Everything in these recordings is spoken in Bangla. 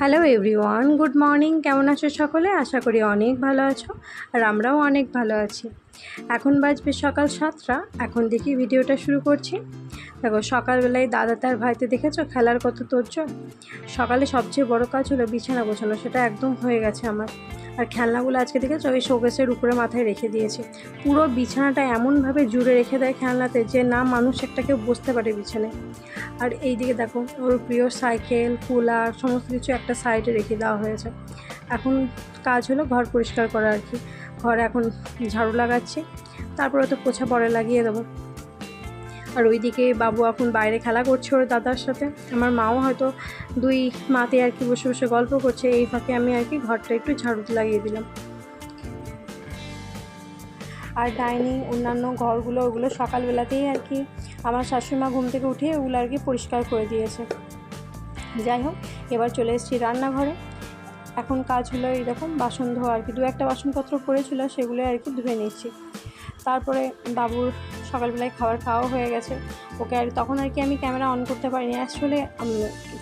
হ্যালো এভরিওয়ান গুড মর্নিং কেমন আছো সকলে? আশা করি অনেক ভালো আছো, আর আমরাও অনেক ভালো আছি। এখন বাজবে সকাল সাতটা। এখন দেখি ভিডিওটা শুরু করছি। দেখো, সকালবেলায় দাদা তার ভাইতে দেখেছ খেলার কত তোর সকালে সবচেয়ে বড় কাজ হলো বিছানা গোছানো, সেটা একদম হয়ে গেছে আমার। আর খেলনাগুলো আজকে দেখেছ? ওই শোকেসের উপরে মাথায় রেখে দিয়েছি। পুরো বিছানাটা এমনভাবে জুড়ে রেখে দেয় খেলনাতে যে না মানুষ একটা কেউ বসতে পারে বিছানায়। আর এই দিকে দেখো, ওর প্রিয় সাইকেল, কুলার, সমস্ত কিছু একটা সাইডে রেখে দেওয়া হয়েছে। এখন কাজ হলো ঘর পরিষ্কার করা আর কি। ঘর এখন ঝাড়ু লাগাচ্ছি। তারপরে তো পোছা পরে লাগিয়ে দেবো। আর ওইদিকে বাবু এখন বাইরে খেলা করছে ওর দাদার সাথে। আমার মাও হয়তো দুই মাতে আর কি বসে বসে গল্প করছে, এই ফাঁকে আমি আর কি ঘরটা একটু ঝাড়ুতে লাগিয়ে দিলাম। আর ডাইনিং, অন্যান্য ঘরগুলো, ওগুলো সকালবেলাতেই আর কি আমার শাশুড়িমা ঘুম থেকে উঠে ওগুলো আর কি পরিষ্কার করে দিয়েছে। যাই হোক, এবার চলে এসেছি রান্নাঘরে। এখন কাজ হলো এইরকম, বাসন ধোয়া আর কি। দু একটা বাসনপত্র পড়েছিল, সেগুলো আর কি ধুয়ে নিচ্ছি। তারপরে বাবুর সকালবেলায় খাবার খাওয়া হয়ে গেছে। ওকে আর তখন আর কি আমি ক্যামেরা অন করতে পারিনি। আসলে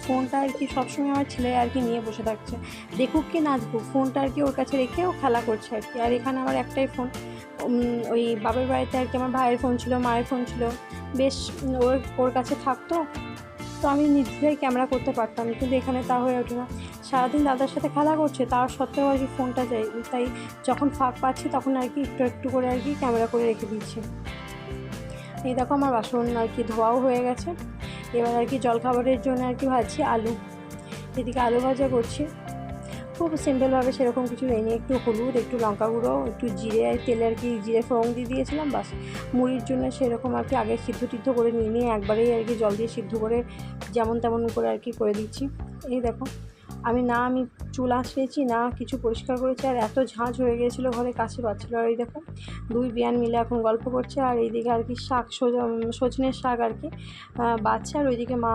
ফোনটা আর কি সবসময় আমার ছেলে আর কি নিয়ে বসে থাকছে। দেখুক কি না দেখুক ফোনটা আর কি ওর কাছে রেখে ও খেলা করছে আর কি। আর এখানে আমার একটাই ফোন ওই বাবার বাড়িতে আর কি আমার ভাইয়ের ফোন ছিল, মায়ের ফোন ছিল। বেশ ওর ওর কাছে থাকতো। তো আমি নিজেরাই ক্যামেরা করতে পারতাম, কিন্তু এখানে তা হয়ে ওঠে না। সারাদিন দাদার সাথে খেলা করছে তার সত্ত্বেও আর কি ফোনটা চাই তাই যখন ফাঁক পাচ্ছি তখন আর কি একটু একটু করে আর কি ক্যামেরা করে রেখে দিচ্ছি। এই দেখো আমার বাসন আর কি ধোয়াও হয়ে গেছে। এবার আর কি জলখাবারের জন্য আর কি ভাজছি আলু। এদিকে আলু ভাজা করছি। খুব সিম্পলভাবে সেরকম কিছু নেই একটু হলুদ, একটু লঙ্কা গুঁড়ো, একটু জিরে তেলে আর কি জিরে ফোড়ন দিয়ে দিয়েছিলাম, বাস। মুড়ির জন্য সেরকম আর কি আগে সিদ্ধ টিদ্ধ করে নিয়ে নিয়ে একবারেই আর কি জল দিয়ে সিদ্ধ করে যেমন তেমন করে আর কি করে দিচ্ছি। এই দেখো, আমি না আমি চুল আঁচড়েছি, না কিছু পরিষ্কার করেছি, আর এত ঝাঁঝ হয়ে গিয়েছিল ঘরে কাছে পাচ্ছিলো আর এই দেখো, দুই বিয়ান মিলে এখন গল্প করছে, আর এইদিকে আর কি শাক সজনের শাক আর কি বাচ্চা আর ওইদিকে মা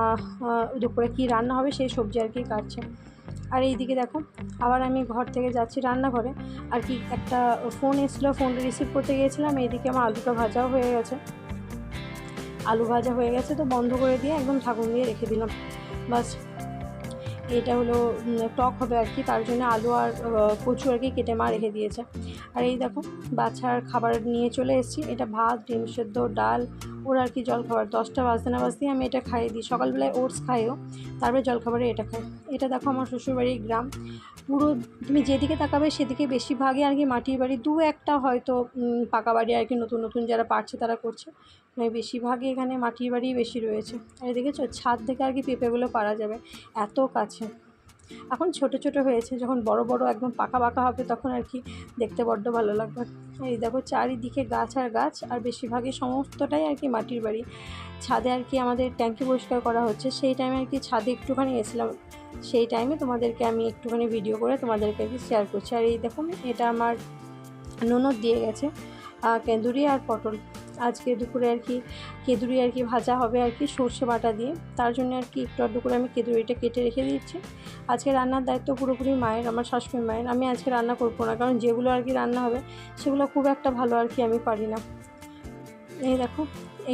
দুপুরে কী রান্না হবে সেই সবজি আর কি কাটছে। আর এইদিকে দেখো, আবার আমি ঘর থেকে যাচ্ছি রান্নাঘরে। আর কি একটা ফোন এসেছিল ফোনটা রিসিভ করতে গিয়েছিলাম, এইদিকে আমার আলুটা ভাজাও হয়ে গেছে। আলু ভাজা হয়ে গেছে তো বন্ধ করে দিয়ে একদম ঢাকুন দিয়ে রেখে দিলাম। বাস এটা হলো টক হবে আর কি, তার জন্য আলু আর কচু আর কি কেটে মা রেখে দিয়েছে। আর এই দেখো, বাচ্চার খাবার নিয়ে চলে এসেছি। এটা ভাত, ডিম সেদ্ধ, ডাল, ওর আর কি জলখাবার। দশটা বাজতে না বাজতেই আমি এটা খাইয়ে দিই। সকালবেলায় ওটস খাইও তারপরে জলখাবারে এটা খাই এটা দেখো আমার শ্বশুরবাড়ির গ্রাম। পুরো তুমি যেদিকে তাকাবে সেদিকে বেশিরভাগই আর কি মাটির বাড়ি। দু একটা হয়তো পাকা বাড়ি আর কি নতুন নতুন যারা পারছে তারা করছে। মানে বেশিরভাগই এখানে মাটির বাড়ি বেশি রয়েছে। আর দেখেছ, ছাদ থেকে আর কি পেঁপেগুলো পারা যাবে। এত কাছে। এখন ছোট ছোট হয়েছে, যখন বড় বড় একদম পাকা পাকা হবে তখন আর কি দেখতে বড্ড ভালো লাগবে। এই দেখো চারিদিকে গাছ আর গাছ, আর বেশিরভাগই সমস্তটাই আর কি মাটির বাড়ি। ছাদে আর কি আমাদের ট্যাঙ্কি পরিষ্কার করা হচ্ছে, সেই টাইমে আর কি ছাদে একটুখানি এসেছিলাম সেই টাইমে তোমাদেরকে আমি একটুখানি ভিডিও করে তোমাদেরকে আর কি শেয়ার করছি। আর এই দেখুন, এটা আমার ননদ দিয়ে গেছে কেঁদুরি আর পটল। আজকে দুপুরে আর কি কেঁদুরি আর কি ভাজা হবে আর কি সর্ষে বাটা দিয়ে। তার জন্য আর কি একটু আধটু করে আমি কেঁদুরিটা কেটে রেখে দিচ্ছি। আজকে রান্নার দায়িত্ব পুরোপুরি মায়ের, আমার শাশুড়ি মায়ের। আমি আজকে রান্না করব না, কারণ যেগুলো আর কি রান্না হবে, সেগুলো খুব একটা ভালো আর কি আমি পারি না। এই দেখো,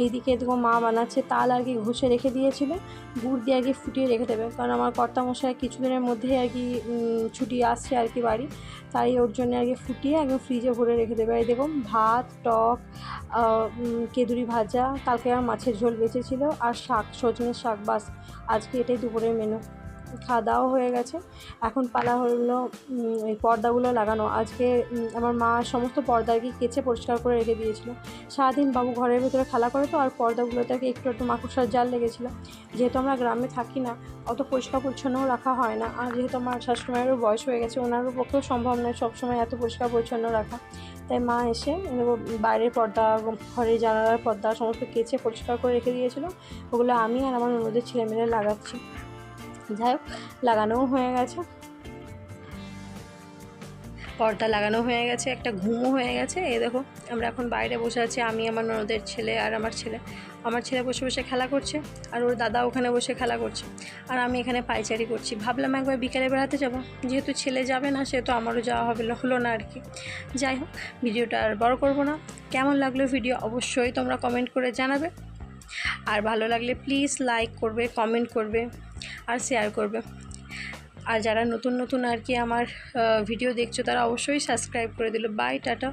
এইদিকে এদিকে মা বানাচ্ছে, তাল আর কি ঘষে রেখে দিয়েছিল, গুড় দিয়ে আর কি ফুটিয়ে রেখে দেবে। কারণ আমার কর্তামশাই কিছুদিনের মধ্যেই আর কি ছুটি আসছে আর কি বাড়ি, তাই ওর জন্য আর কি ফুটিয়ে একদম ফ্রিজে ভরে রেখে দেবে। এই দেখো, ভাত, টক কেদুরি ভাজা, কালকে আর মাছের ঝোল বেঁচেছিলো, আর শাক, সজনের শাক, বাস। আজকে এটাই দুপুরের মেনু খাওয়া দাওয়া হয়ে গেছে। এখন পালা হলো এই পর্দাগুলো লাগানো। আজকে আমার মা সমস্ত পর্দা আর কি কেচে পরিষ্কার করে রেখে দিয়েছিলো। সারাদিন বাবু ঘরের ভেতরে খেলা করে তো, আর পর্দাগুলোতে একটু একটু মাকুসার জাল লেগেছিলো। যেহেতু আমরা গ্রামে থাকি না, অত পরিষ্কার পরিচ্ছন্নও রাখা হয় না। আর যেহেতু আমার শাশুড়িমায়েরও বয়স হয়ে গেছে, ওনারও পক্ষেও সম্ভব নয় সবসময় এত পরিষ্কার পরিচ্ছন্ন রাখা। তাই মা এসে বাইরের পর্দা, ঘরের জানালার পর্দা সমস্ত কেচে পরিষ্কার করে রেখে দিয়েছিলো। ওগুলো আমি আর আমার অন্যদের ছেলে মেয়ে লাগাচ্ছি। যাই হোক, লাগানোও হয়ে গেছে। পর্দা লাগানো হয়ে গেছে, একটা ঘুমও হয়ে গেছে। এই দেখো, আমরা এখন বাইরে বসে আছি, আমি, আমার ননদের ছেলে আর আমার ছেলে। আমার ছেলে বসে বসে খেলা করছে আর ওর দাদা ওখানে বসে খেলা করছে। আর আমি এখানে পাইচারি করছি। ভাবলাম একবার বিকেলে বেড়াতে যাব। যেহেতু ছেলে যাবে না, সেহেতু আমারও যাওয়া হবে, হলো না আর কি। যাই হোক, ভিডিওটা আর বড় করব না। কেমন লাগল ভিডিও অবশ্যই তোমরা কমেন্ট করে জানাবে। আর ভালো লাগলে প্লিজ লাইক করবে কমেন্ট করবে আর শেয়ার করবে। আর যারা নতুন নতুন আর কি আমার ভিডিও দেখছ তারা অবশ্যই সাবস্ক্রাইব করে দিল। Bye tata.